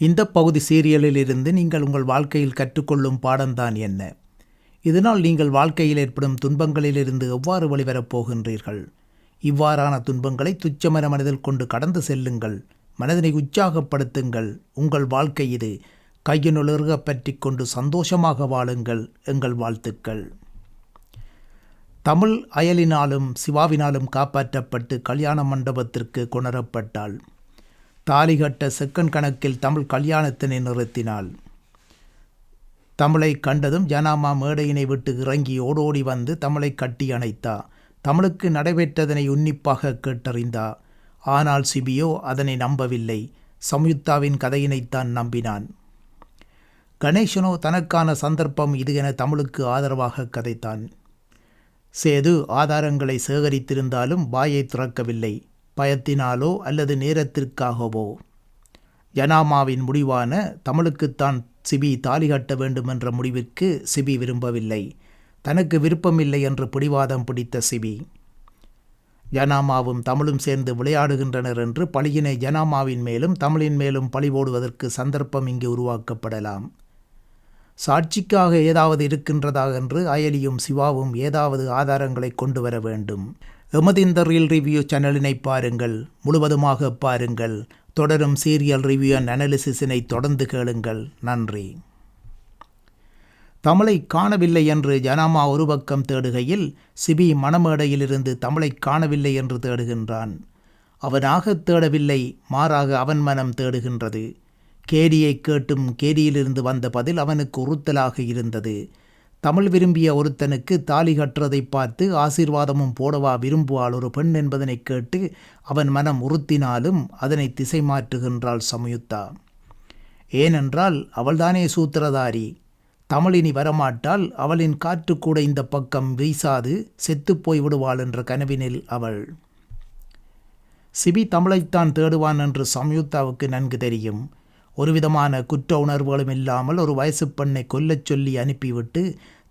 இந்த பகுதி சீரியலில் இருந்து நீங்கள் உங்கள் வாழ்க்கையில் கற்றுக்கொள்ளும் பாடம்தான் என்ன? இதனால் நீங்கள் வாழ்க்கையில் ஏற்படும் துன்பங்களிலிருந்து எவ்வாறு வெளிவரப் போகின்றீர்கள்? இவ்வாறான துன்பங்களை துச்சமன மனதில் கொண்டு கடந்து செல்லுங்கள். மனதினை உற்சாகப்படுத்துங்கள். உங்கள் வாழ்க்கை இது கையினுலர்க பற்றி கொண்டு சந்தோஷமாக வாழுங்கள் எங்கள் வாழ்த்துக்கள். தமிழ் அயலினாலும் சிவாவினாலும் காப்பாற்றப்பட்டு கல்யாண மண்டபத்திற்கு கொணரப்பட்டாள். தாலி கட்ட செக்கன் கணக்கில் தமிழ் கல்யாணத்தினை நிறுத்தினாள். தமிழை கண்டதும் ஜனாமா மேடையினை விட்டு இறங்கி ஓடோடி வந்து தமிழை கட்டி அணைத்தா. தமிழுக்கு நடைபெற்றதனை உன்னிப்பாக கேட்டறிந்தா. ஆனால் சிபியோ அதனை நம்பவில்லை. சம்யுக்தாவின் கதையினைத்தான் நம்பினான். கணேசனோ தனக்கான சந்தர்ப்பம் இது என தமிழுக்கு ஆதரவாக கதைத்தான். சேது ஆதாரங்களை சேகரித்திருந்தாலும் வாயை திறக்கவில்லை. பயத்தினாலோ அல்லது நேரத்திற்காகவோ. ஜனாமாவின் முடிவான தமிழுக்குத்தான் சிபி தாலி கட்ட வேண்டும் என்ற முடிவிற்கு சிபி விரும்பவில்லை. தனக்கு விருப்பமில்லை என்று பிடிவாதம் பிடித்த சிபி. ஜனாமாவும் தமிழும் சேர்ந்து விளையாடுகின்றனர் என்று பழியினை ஜனாமாவின் மேலும் தமிழின் மேலும் பழி போடுவதற்கு சந்தர்ப்பம் இங்கு உருவாக்கப்படலாம். சாட்சிக்காக ஏதாவது இருக்கின்றதா என்று அயலியும் சிவாவும் ஏதாவது ஆதாரங்களை கொண்டு வர வேண்டும். எமது இந்த ரீல் ரிவ்யூ சேனலினை பாருங்கள். முழுவதுமாக பாருங்கள். தொடரும் சீரியல் ரிவ்யூ அண்ட் அனாலிசிஸினை தொடர்ந்து கேளுங்கள். நன்றி. தமிழை காணவில்லை என்று ஜனாமா ஒரு பக்கம் தேடுகையில் சிபி மணமேடையிலிருந்து தமிழை காணவில்லை என்று தேடுகின்றான். அவனாக தேடவில்லை மாறாக அவன் மனம் தேடுகின்றது. கேடியை கேட்டும் கேடியிலிருந்து வந்த பதில் அவனுக்கு உறுத்தலாக இருந்தது. தமிழ் விரும்பிய ஒருத்தனுக்கு தாலி கட்டுறதை பார்த்து ஆசீர்வாதமும் போடவா விரும்புவாள் ஒரு பெண் என்பதனை கேட்டு அவன் மனம் உறுத்தினாலும் அதனை திசை மாற்றுகின்றாள் சமயுத்தா. ஏனென்றால் அவள்தானே சூத்திரதாரி. தமிழினி வரமாட்டால் அவளின் காற்று கூட இந்த பக்கம் வீசாது செத்துப்போய் விடுவாள் என்ற கனவினில் அவள். சிபி தமிழைத்தான் தேடுவான் என்று சம்யுக்தாவுக்கு நன்கு தெரியும். ஒருவிதமான குற்ற உணர்வுகளும் இல்லாமல் ஒரு வயசு பெண்ணை கொல்லச் சொல்லி அனுப்பிவிட்டு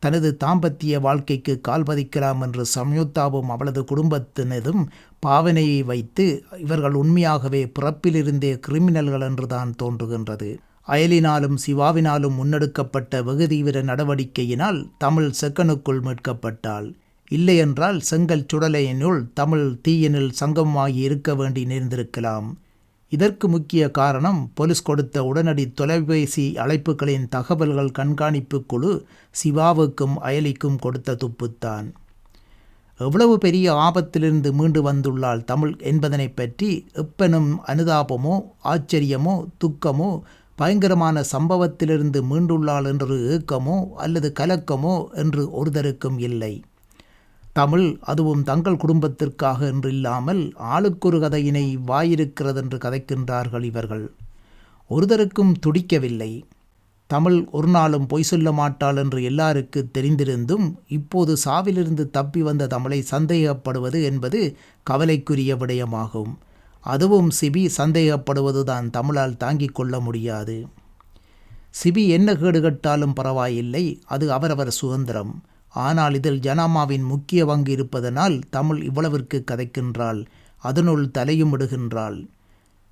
தனது தாம்பத்திய வாழ்க்கைக்கு கால் பதிக்கலாம் என்று சம்யுக்தாவும் அவளது குடும்பத்தினதும் பாவனையை வைத்து இவர்கள் உண்மையாகவே பிறப்பிலிருந்தே கிரிமினல்கள் என்றுதான் தோன்றுகின்றது. அயலினாலும் சிவாவினாலும் முன்னெடுக்கப்பட்ட வெகு தீவிர நடவடிக்கையினால் தமிழ் செக்கனுக்குள் மீட்கப்பட்டாள். இல்லையென்றால் செங்கல் சுடலையினுள் தமிழ் தீயினில் சங்கமாகி இருக்க வேண்டி நேர்ந்திருக்கலாம். இதற்கு முக்கிய காரணம் போலீஸ் கொடுத்த உடனடி தொலைபேசி அழைப்புகளின் தகவல்கள் கண்காணிப்பு குழு சிவாவுக்கும் அயலிக்கும் கொடுத்த துப்புத்தான். எவ்வளவு பெரிய ஆபத்திலிருந்து மீண்டு வந்துள்ளாள் தமிழ் என்பதனை பற்றி எப்பெனும் அனுதாபமோ ஆச்சரியமோ துக்கமோ பயங்கரமான சம்பவத்திலிருந்து மீண்டுள்ளாள் என்று ஏக்கமோ அல்லது கலக்கமோ என்று ஒருதருக்கும் இல்லை. தமிழ் அதுவும் தங்கள் குடும்பத்திற்காக என்று இல்லாமல் ஆளுக்கொரு கதையினை வாயிருக்கிறதென்று கதைக்கின்றார்கள் இவர்கள். ஒருதருக்கும் துடிக்கவில்லை. தமிழ் ஒரு நாளும் பொய் சொல்ல மாட்டாள் என்று எல்லாருக்கு தெரிந்திருந்தும் இப்போது சாவிலிருந்து தப்பி வந்த தமிழை சந்தேகப்படுவது என்பது கவலைக்குரிய விடயமாகும். அதுவும் சிபி சந்தேகப்படுவதுதான் தமிழால் தாங்கிக் கொள்ள முடியாது. சிபி என்ன கேடுகட்டாலும் பரவாயில்லை. அது அவரவர் சுதந்திரம். ஆனால் இதில் ஜனாமாவின் முக்கிய பங்கு இருப்பதனால் தமிழ் இவ்வளவிற்கு கதைக்கின்றாள் அதனுள் தலையும் இடுகின்றாள்.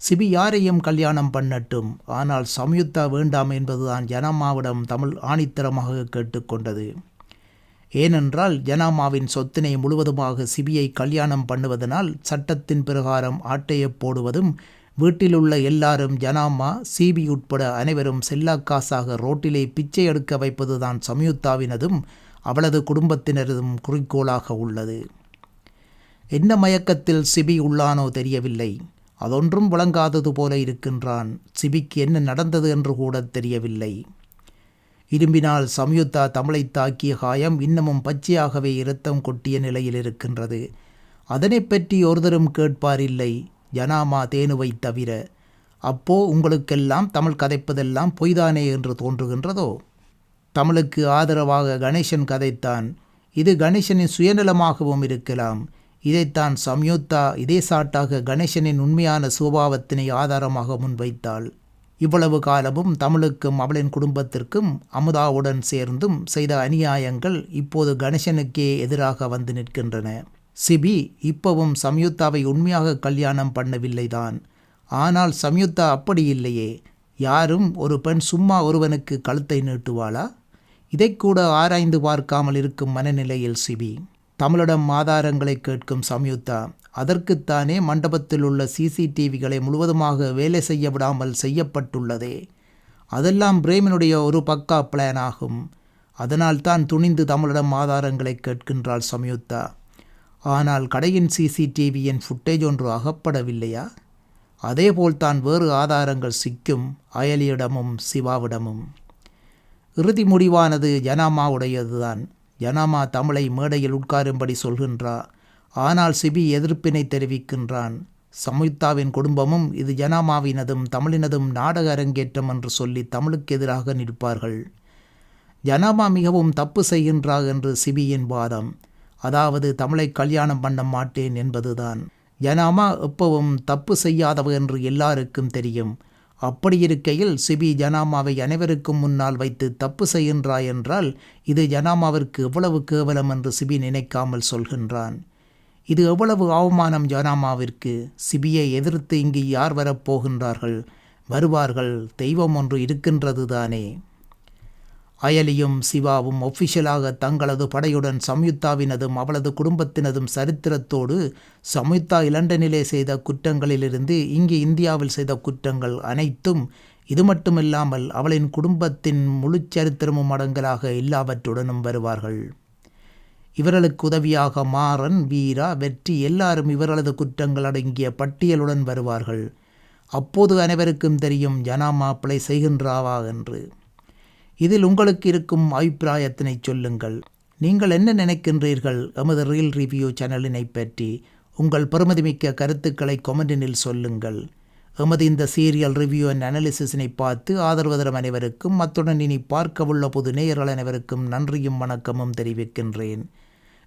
சிபி யாரையும் கல்யாணம் பண்ணட்டும் ஆனால் சம்யுக்தா வேண்டாம் என்பதுதான் ஜனாமாவிடம் தமிழ் ஆணித்தரமாக கேட்டுக்கொண்டது ஏனென்றால் ஜனாமாவின் சொத்தினை முழுவதுமாக சிபியை கல்யாணம் பண்ணுவதனால் சட்டத்தின் பிரகாரம் ஆட்டைய போடுவதும் வீட்டிலுள்ள எல்லாரும் ஜனாமா சிபி உட்பட அனைவரும் செல்லாக்காசாக ரோட்டிலே பிச்சை எடுக்க வைப்பதுதான் சம்யுக்தாவினதும் அவளது குடும்பத்தினரதும் குறிக்கோளாக உள்ளது. என்ன மயக்கத்தில் சிபி உள்ளானோ தெரியவில்லை. அதொன்றும் விளங்காதது போல இருக்கின்றான். சிபிக்கு என்ன நடந்தது என்று கூட தெரியவில்லை. இரும்பினால் சம்யுக்தா தமிழை தாக்கிய காயம் இன்னமும் பச்சையாகவே இரத்தம் கொட்டிய நிலையில் இருக்கின்றது. அதனை பற்றி ஒருதரும் கேட்பாரில்லை. ஜனாமா தேனுவை தவிர. அப்போ உங்களுக்கெல்லாம் தமிழ் கதைப்பதெல்லாம் பொய்தானே என்று தோன்றுகின்றதோ? தமிழுக்கு ஆதரவாக கணேசன் கதைத்தான். இது கணேசனின் சுயநலமாகவும் இருக்கலாம். இதைத்தான் சம்யுக்தா இதே சாட்டாக கணேசனின் உண்மையான சுபாவத்தினை ஆதாரமாக முன்வைத்தாள். இவ்வளவு காலமும் தமிழுக்கும் அவளின் குடும்பத்திற்கும் அமுதாவுடன் சேர்ந்தும் செய்த அநியாயங்கள் இப்போது கணேசனுக்கே எதிராக வந்து நிற்கின்றன. சிபி இப்பவும் சம்யுக்தாவை உண்மையாக கல்யாணம் பண்ணவில்லைதான். ஆனால் சம்யுக்தா அப்படி இல்லையே. யாரும் ஒரு பெண் சும்மா ஒருவனுக்கு கழுத்தை நீட்டுவாளா? இதைக்கூட ஆராய்ந்து பார்க்காமல் இருக்கும் மனநிலையில் சிபி தமிழிடம் ஆதாரங்களை கேட்கும் சம்யுக்தா அதற்குத்தானே மண்டபத்தில் உள்ள சிசிடிவிகளை முழுவதுமாக வேலை செய்ய விடாமல் செய்யப்பட்டுள்ளதே. அதெல்லாம் பிரேமினுடைய ஒரு பக்கா பிளான் ஆகும். அதனால் தான் துணிந்து தமிழிடம் ஆதாரங்களை கேட்கின்றாள் சம்யுக்தா. ஆனால் கடையின் சிசிடிவியின் ஃபுட்டேஜ் ஒன்று அகப்படவில்லையா? அதேபோல்தான் வேறு ஆதாரங்கள் சிக்கும் அயலியிடமும் சிவாவிடமும். இறுதி முடிவானது ஜனாமாவுடையதுதான். ஜனாமா தமிழை மேடையில் உட்காரும்படி சொல்கின்றா ஆனால் சிபி எதிர்ப்பினை தெரிவிக்கின்றான். சம்யுக்தாவின் குடும்பமும் இது ஜனாமாவினதும் தமிழினதும் நாடக அரங்கேற்றம் என்று சொல்லி தமிழுக்கு எதிராக நிற்பார்கள். ஜனாமா மிகவும் தப்பு செய்கின்றா என்று சிபியின் வாதம். அதாவது தமிழை கல்யாணம் பண்ண மாட்டேன் என்பதுதான். ஜனாமா எப்பவும் தப்பு செய்யாதவ என்று எல்லாருக்கும் தெரியும். அப்படி இருக்கையில் சிபி ஜனாமாவை அனைவருக்கும் முன்னால் வைத்து தப்பு செய்கின்றாய் என்றால் இது ஜனாமாவிற்கு எவ்வளவு கேவலம் என்று சிபி நினைக்காமல் சொல்கின்றான். இது எவ்வளவு அவமானம் ஜனாமாவிற்கு. சிபியை எதிர்த்து இங்கு யார் வரப்போகின்றார்கள் வருவார்கள். தெய்வம் ஒன்று இருக்கின்றது தானே அயலியும் சிவாவும் ஒஃபிஷியலாக தங்களது படையுடன் சம்யுக்தாவினதும் அவளது குடும்பத்தினதும் சரித்திரத்தோடு சம்யுக்தா இலண்டனிலே செய்த குற்றங்களிலிருந்து இங்கு இந்தியாவில் செய்த குற்றங்கள் அனைத்தும் இது மட்டுமில்லாமல் அவளின் குடும்பத்தின் முழு சரித்திரமும் அடங்கலாக எல்லாவற்றுடனும் வருவார்கள். இவர்களுக்கு உதவியாக மாறன் வீரா வெற்றி எல்லாரும் இவர்களது குற்றங்கள் அடங்கிய பட்டியலுடன் வருவார்கள். அப்போது அனைவருக்கும் தெரியும் ஜனா மாப்பிளை செய்கின்றாவா? என்று. இதில் உங்களுக்கு இருக்கும் அபிப்பிராயத்தினை சொல்லுங்கள். நீங்கள் என்ன நினைக்கின்றீர்கள்? எமது ரீல் ரிவ்யூ சேனலினை பற்றி உங்கள் பெருமதிமிக்க கருத்துக்களை கொமெண்டினில் சொல்லுங்கள். எமது இந்த சீரியல் ரிவ்யூ அண்ட் அனாலிசிஸினை பார்த்து ஆதரவு தரும் அனைவருக்கும் அத்துடன் இனி பார்க்கவுள்ள புது நேயர்கள் அனைவருக்கும் நன்றியும் வணக்கமும் தெரிவிக்கின்றேன்.